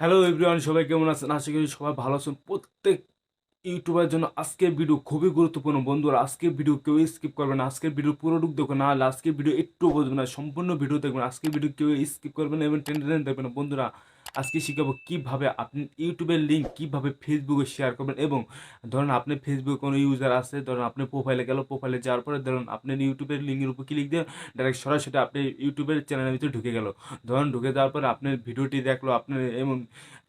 Hello everyone সবাই কেমন আছেন? আশা করি সবাই ভালো আছেন। প্রত্যেক ইউটিউবের জন্য আজকের ভিডিও খুবই গুরুত্বপূর্ণ। বন্ধুরা, আজকের ভিডিও কেউ স্কিপ করবে না। আজকের ভিডিও পুরো ডুক দেখো না হলে আজকের ভিডিও একটু বুঝবে না। সম্পূর্ণ ভিডিও দেখবেন। আজকের ভিডিও কেউ স্কিপ করবেন না এবং দেখবে দেখবেন বন্ধুরা আজকে শিখাবো কীভাবে আপনি ইউটিউবের লিঙ্ক কীভাবে ফেসবুকে শেয়ার করবেন এবং ধরুন আপনি ফেসবুকে কোনো ইউজার আছে, ধরুন আপনি প্রোফাইলে গেল প্রোফাইলে যাওয়ার পরে ধরুন আপনি ইউটিউবের লিঙ্কের উপর ক্লিক দিয়ে ডাইরেক্ট সরাসরি আপনি ইউটিউবের চ্যানেলের ভিতরে ঢুকে গেল। ধরুন ঢুকে যাওয়ার পরে আপনার ভিডিওটি দেখল আপনার এবং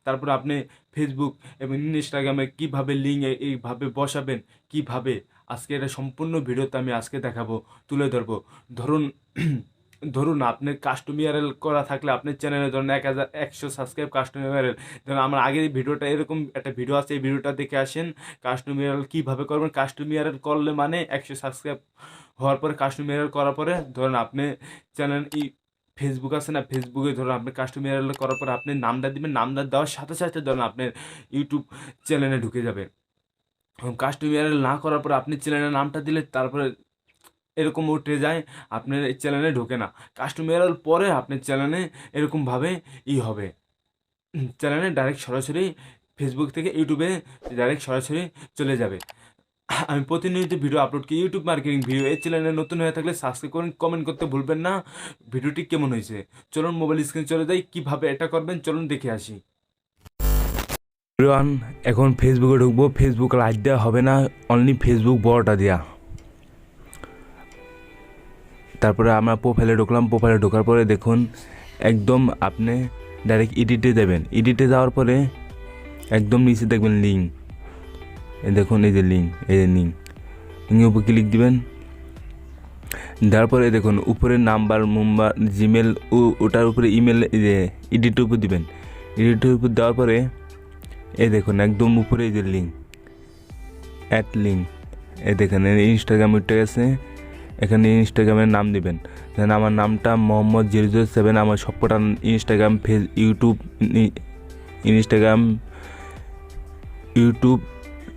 তারপর আপনি ফেসবুক এবং ইনস্টাগ্রামে কীভাবে লিঙ্ক এইভাবে বসাবেন, কীভাবে? আজকে এটা সম্পূর্ণ ভিডিওতে আমি আজকে দেখাবো, তুলে ধরবো। ধরুন ধরুন আপনার কাস্টমার করা থাকলে আপনার চ্যানেলে ধরুন এক হাজার, একশো সাবস্ক্রাইব কাস্টমার ধরুন আমার আগের ভিডিওটা এরকম একটা ভিডিও আছে, এই ভিডিওটা দেখে আসেন কাস্টমার কীভাবে করবেন? কাস্টমার করলে মানে একশো সাবস্ক্রাইব হওয়ার পরে কাস্টমার করার পরে ধরুন আপনি চ্যানেল ই ফেসবুক আছে না ফেসবুকে ধরুন আপনি কাস্টমার করার পর আপনি নামটা দিবেন, নামটা দেওয়ার সাথে সাথে ধরুন আপনার ইউটিউব চ্যানেলে ঢুকে যাবে। কাস্টমার না করার পরে আপনি চ্যানেলের নামটা দিলে তারপরে এরকম উঠে যায়, আপনার এই চ্যানেলে ঢোকে না। কাস্টমার পরে আপনার চ্যানেলে এরকমভাবে ই হবে। চ্যানেলে ডাইরেক্ট সরাসরি ফেসবুক থেকে ইউটিউবে ডাইরেক্ট সরাসরি চলে যাবে। আমি প্রতিনিয়ত ভিডিও আপলোড করি। ইউটিউব মার্কেটিং ভিডিও এই চ্যানেলে নতুন হয়ে থাকলে সাবস্ক্রাইব করুন কমেন্ট করতে ভুলবেন না। ভিডিওটি কেমন হয়েছে? চলুন মোবাইল স্ক্রিনে চলে যাই, কীভাবে এটা করবেন? চলুন দেখে আসি। এখন ফেসবুকে ঢুকবো। ফেসবুক লাইট দেওয়া হবে না। অনলি ফেসবুক বড়টা দেওয়া তারপরে আমরা প্রোফাইলে ঢুকলাম প্রোফাইলে ঢোকার পরে দেখুন, একদম আপনি ডাইরেক্ট এডিটে দেবেন। এডিটে যাওয়ার পরে একদম নিচে দেখবেন লিঙ্ক দেখুন, এই যে লিঙ্ক এই যে লিঙ্ক লিঙ্কের উপর ক্লিক দিবেন। তারপরে দেখুন, উপরে নাম্বার মুম্বার জিমেল ও ওটার উপরে ইমেল এডিটের উপর দিবেন। এডিটের উপর দেওয়ার পরে এই দেখুন, একদম উপরে এই যে লিঙ্ক অ্যাড লিঙ্ক এই দেখেন ইনস্টাগ্রাম উঠে গেছে। এখানে ইনস্টাগ্রামের নাম দিবেন। দেন আমার নামটা মোহাম্মদ জিরো সেভেন, আমার সবকটা Instagram face YouTube Instagram YouTube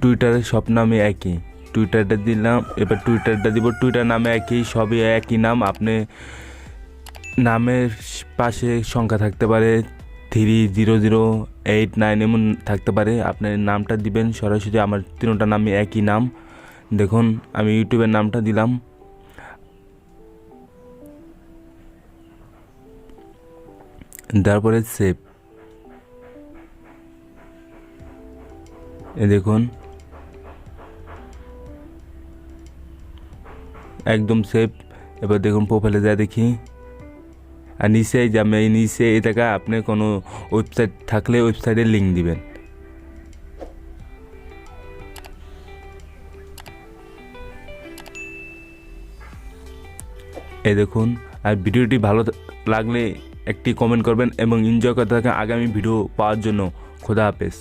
টুইটারের সব নামে একই। টুইটারটা দিলাম, এবার টুইটারটা দিব টুইটার নামে একই, সবই একই নাম। আপনি নামের পাশে সংখ্যা থাকতে পারে three zero zero eight nine এমন থাকতে পারে। আপনার নামটা দিবেন, সরাসরি আমার তিনটা নামে একই নাম। দেখুন, আমি ইউটিউবের নামটা দিলাম। তারপরে সেভ এ দেখুন। একদম সেভ এবার দেখুন প্রোফাইলে যা দেখি। আর নিচে যে আমি এই নিচে জায়গা আপনি কোনো ওয়েবসাইট থাকলে ওয়েবসাইটে লিঙ্ক দিবেন। এই দেখুন। আর ভিডিওটি ভালো লাগলে একটি কমেন্ট করবেন এবং এনজয় করতে থাকেন আগামী ভিডিও পাওয়ার জন্য। খোদা হাফেজ।